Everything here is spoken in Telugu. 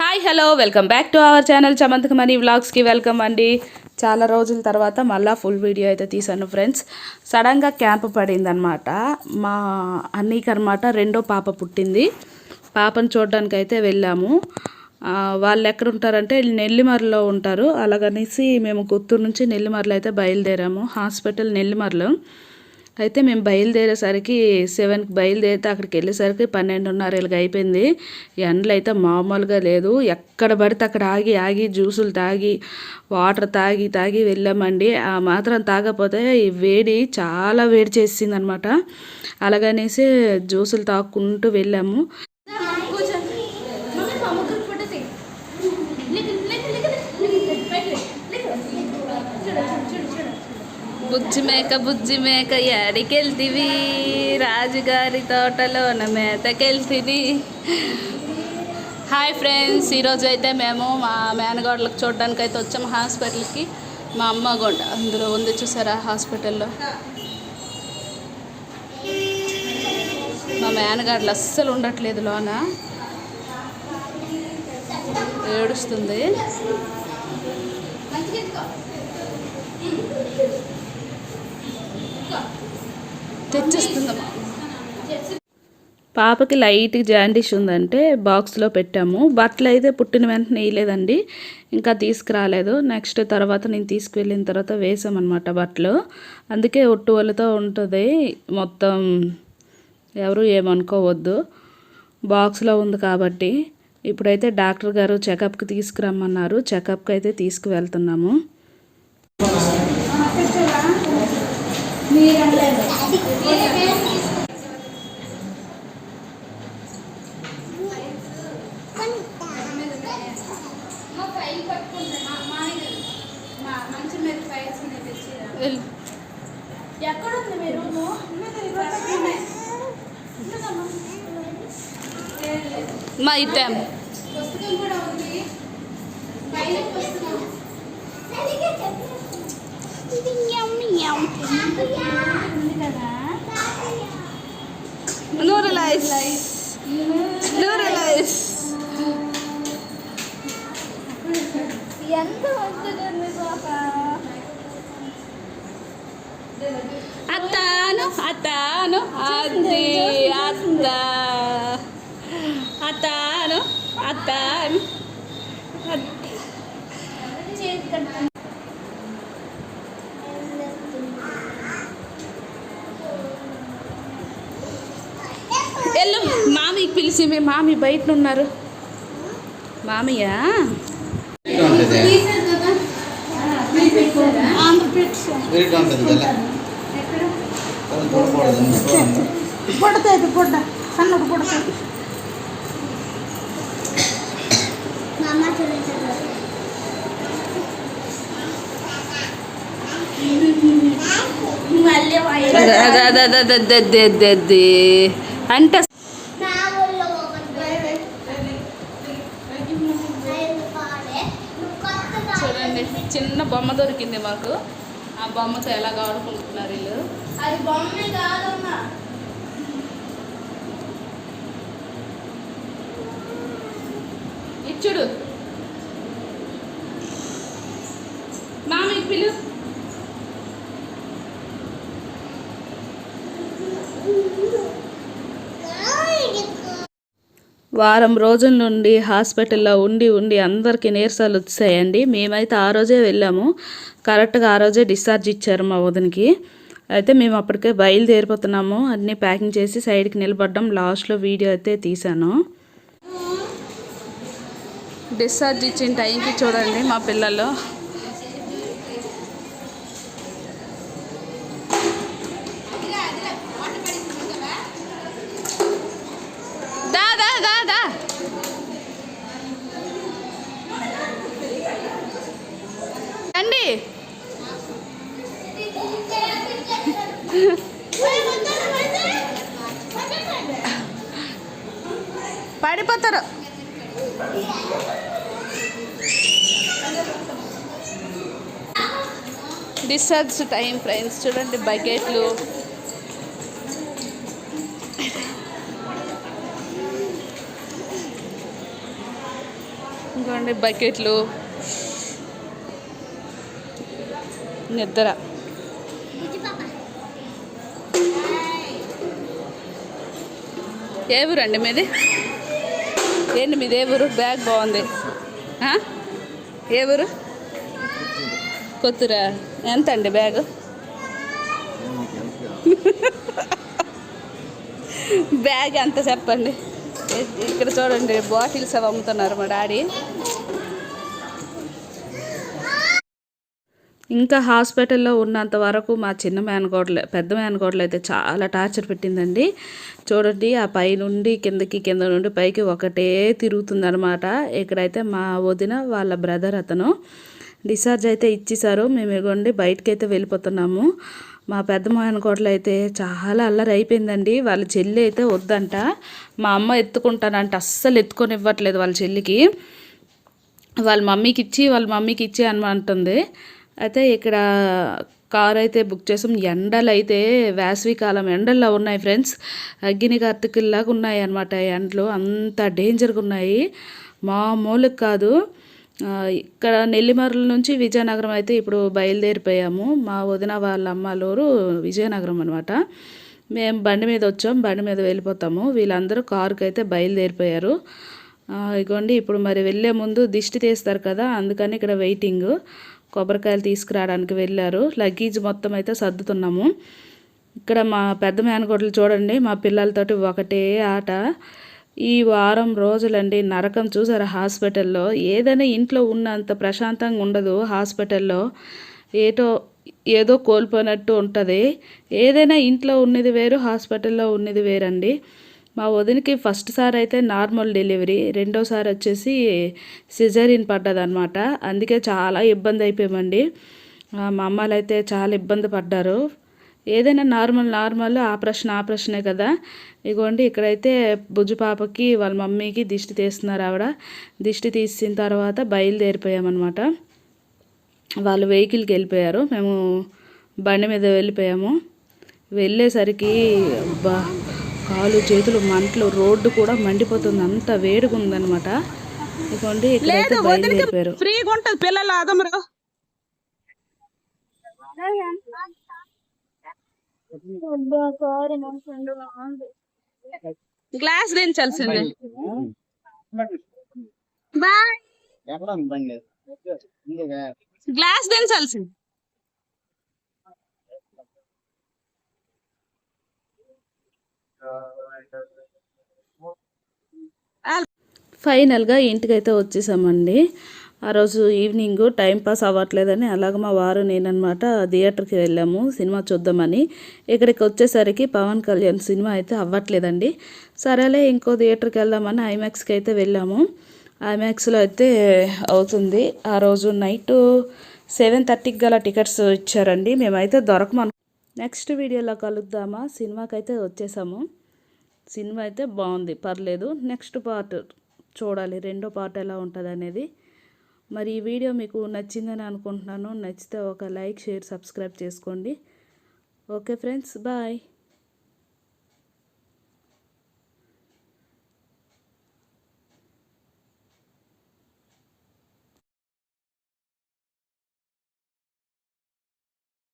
Hi hello welcome back to our channel Chamanthakamani Mani వ్లాగ్స్కి welcome అండి. చాలా రోజుల తర్వాత మళ్ళీ ఫుల్ వీడియో అయితే తీశాను ఫ్రెండ్స్. సడన్గా క్యాంప్ పడిందనమాట మా అన్నీకి అనమాట రెండో పాప పుట్టింది. పాపను చూడడానికి అయితే వెళ్ళాము వాళ్ళు ఎక్కడ ఉంటారంటే నెల్లిమర్లో ఉంటారు. అలాగనేసి మేము గుత్తూరు నుంచి నెల్లిమర్లో అయితే బయలుదేరాము. హాస్పిటల్ నెల్లిమర్లో. అయితే మేము బయలుదేరేసరికి సెవెన్కి బయలుదేరితే అక్కడికి వెళ్ళేసరికి పన్నెండున్నర అయిపోయింది. ఎండలు అయితే మామూలుగా లేదు. ఎక్కడ పడితే అక్కడ ఆగి ఆగి జ్యూసులు తాగి వాటర్ తాగి తాగి వెళ్ళామండి. ఆ మాత్రం తాగకపోతే ఈ వేడి చాలా వేడి చేసింది అనమాట అలాగనేసి జ్యూసులు తాక్కుంటూ వెళ్ళాము. బుజ్జి మేక బుజ్జి మేక ఎడికెళ్తివి రాజుగారి తోటలోన మేతకెళ్తివి? హాయ్ ఫ్రెండ్స్ ఈరోజు అయితే మేము మా మేనగాడలకు చూడడానికి అయితే వచ్చాము హాస్పిటల్కి. మా అమ్మ కూడా అందులో ఉంది చూసారా హాస్పిటల్లో? మా మేనగాడలు అస్సలు ఉండట్లేదు లోన. ఏడుస్తుంది. తెచ్చేస్తుందమ్మా పాపకి లైట్ జాండిష్ ఉందంటే బాక్స్లో పెట్టాము. బట్టలు అయితే పుట్టిన వెంటనే వేయలేదండి ఇంకా తీసుకురాలేదు. నెక్స్ట్ తర్వాత నేను తీసుకువెళ్ళిన తర్వాత వేసామన్నమాట బట్టలు. అందుకే ఒట్టు వాళ్ళతో ఉంటుంది. మొత్తం ఎవరు ఏమనుకోవద్దు. బాక్స్లో ఉంది కాబట్టి. ఇప్పుడైతే డాక్టర్ గారు చెకప్కి తీసుకురమ్మన్నారు. చెకప్కి అయితే తీసుకువెళ్తున్నాము. ఎక్కడుంది మీ రూము మా ఇద్దాం పుస్తకం కూడా ఉంది. పైన పుస్తకం. ఉంది నూరలైస్ నూరలైస్ మీ మామి బయటనున్నారు. మామయ్య? పొడతాయి పొడ్డ. సన్నకు పొడతాయి. అంటే బొమ్మ దొరికింది మాకు. ఆ బొమ్మతో ఎలా ఆడుకుంటున్నారు వీళ్ళు? అది బొమ్మే కాదమ్మా. ఇచ్చుడు మామికి పిలు. వారం రోజుల నుండి హాస్పిటల్లో ఉండి ఉండి అందరికీ నీరసాలు వచ్చాయండి. మేమైతే ఆ రోజే వెళ్ళాము. కరెక్ట్గా ఆ రోజే డిశ్చార్జ్ ఇచ్చారు మా వదినకి. అయితే మేము అప్పటికే బయలుదేరిపోతున్నాము. అన్నీ ప్యాకింగ్ చేసి సైడ్కి నిలబడ్డం లాస్ట్లో వీడియో అయితే తీశాను. డిశ్చార్జ్ ఇచ్చిన టైంకి చూడండి మా పిల్లలు. పడిపోతారు. డిశ్చార్జ్ టైం ఫ్రెండ్స్ చూడండి బకెట్లు. ఇంకోండి బకెట్లు. నిద్ర. ఏ ఊరండి మీది? ఏంటి మీది ఏ ఊరు? బ్యాగ్ బాగుంది. ఏ ఊరు? కొత్తూరా? ఎంత అండి బ్యాగ్? బ్యాగ్ ఎంత చెప్పండి? ఇక్కడ చూడండి బాటిల్స్ అవి అమ్ముతున్నారు మా డాడీ. ఇంకా హాస్పిటల్లో ఉన్నంత వరకు మా చిన్న మేనకోడలు పెద్ద మేనకోడలు అయితే చాలా టార్చర్ పెట్టిందండి. చూడండి ఆ పై నుండి కిందకి కింద నుండి పైకి ఒకటే తిరుగుతుందనమాట ఇక్కడైతే మా వదిన వాళ్ళ బ్రదర్ అతను. డిశ్చార్జ్ అయితే ఇచ్చేసారు మేము ఇగోండి బయటకి అయితే వెళ్ళిపోతున్నాము. మా పెద్ద మేనకోడలు అయితే చాలా అల్లరి అయిపోయిందండి వాళ్ళ చెల్లి అయితే వద్దంట. మా అమ్మ ఎత్తుకుంటానంటే. అస్సలు ఎత్తుకొని ఇవ్వట్లేదు వాళ్ళ చెల్లికి. వాళ్ళ మమ్మీకి ఇచ్చి వాళ్ళ మమ్మీకి ఇచ్చి అనమంటుంది అయితే ఇక్కడ కార్ అయితే బుక్ చేసాం. ఎండలు అయితే వేసవి కాలం ఎండల్లో ఉన్నాయి ఫ్రెండ్స్. అగ్గిని కార్తికుల్లాగా ఉన్నాయి అనమాట ఎండలు. అంత డేంజర్గా ఉన్నాయి. మామూలు కాదు. ఇక్కడ నెల్లిమర్ల నుంచి విజయనగరం అయితే ఇప్పుడు బయలుదేరిపోయాము. మా వదిన వాళ్ళ అమ్మలూరు విజయనగరం అనమాట మేము బండి మీద వచ్చాం. బండి మీద వెళ్ళిపోతాము. వీళ్ళందరూ కారుకి అయితే బయలుదేరిపోయారు ఇగోండి ఇప్పుడు మరి వెళ్ళే ముందు దిష్టి తీస్తారు కదా అందుకని ఇక్కడ వెయిటింగ్. కొబ్బరికాయలు తీసుకురావడానికి వెళ్ళారు. లగేజ్ మొత్తం అయితే సర్దుతున్నాము. ఇక్కడ మా పెద్ద మేనకోడలు చూడండి మా పిల్లలతోటి ఒకటే ఆట. ఈ వారం రోజులండి నరకం చూసారా హాస్పిటల్లో? ఏదైనా ఇంట్లో ఉన్నంత ప్రశాంతంగా ఉండదు హాస్పిటల్లో. ఏటో ఏదో కోల్పోయినట్టు ఉంటుంది. ఏదైనా ఇంట్లో ఉన్నది వేరు హాస్పిటల్లో ఉన్నది వేరండి. మా వదినకి ఫస్ట్ సారి అయితే నార్మల్ డెలివరీ రెండోసారి వచ్చేసి సిజరిన్ పడ్డదనమాట అందుకే చాలా ఇబ్బంది అయిపోయామండి. మా అమ్మాయిలు అయితే చాలా ఇబ్బంది పడ్డారు. ఏదైనా నార్మల్ నార్మల్ ఆపరేషన్ ఆపరేషనే కదా. ఇగోండి ఇక్కడైతే బుజ్జు పాపకి వాళ్ళ మమ్మీకి దిష్టి తీస్తున్నారు ఆవిడ. దిష్టి తీసిన తర్వాత బయలుదేరిపోయామన్నమాట. వాళ్ళు వెహికల్కి వెళ్ళిపోయారు. మేము బండి మీద వెళ్ళిపోయాము. వెళ్ళేసరికి బా కాలు చేతులు మంటలు రోడ్డు కూడా మండిపోతుంది. అంత వేడిగా ఉందన్నమాట. ఇదిగోండి ఇక్కడైతే బయలుదేరిపోయారు. ఫ్రీగా ఉంటది పిల్లలు అదమరు గ్లాస్ దించాల్సిందే. బాయ్ గ్లాస్ దించాల్సింది. ఫైనల్గా ఇంటికైతే వచ్చేసామండి. ఆ రోజు ఈవినింగ్ టైం పాస్ అవ్వట్లేదని అలాగ మా వారు నేననమాట థియేటర్కి వెళ్ళాము సినిమా చూద్దామని. ఇక్కడికి వచ్చేసరికి పవన్ కళ్యాణ్ సినిమా అయితే అవ్వట్లేదండి. సరేలే ఇంకో థియేటర్కి వెళ్దామని ఐమాక్స్కి అయితే వెళ్ళాము. ఐమాక్స్లో అయితే అవుతుంది. ఆ రోజు నైట్ సెవెన్ థర్టీకి గల టికెట్స్ ఇచ్చారండి. మేమైతే దొరకమను నెక్స్ట్ వీడియోలో కలుద్దామా? సినిమాకైతే వచ్చేసాము. సినిమా అయితే బాగుంది పర్లేదు. నెక్స్ట్ పార్ట్ చూడాలి రెండో పార్ట్ ఎలా ఉంటుంది అనేది మరి ఈ వీడియో మీకు నచ్చిందని అనుకుంటున్నాను. నచ్చితే ఒక లైక్ షేర్ సబ్స్క్రైబ్ చేసుకోండి. Okay friends bye.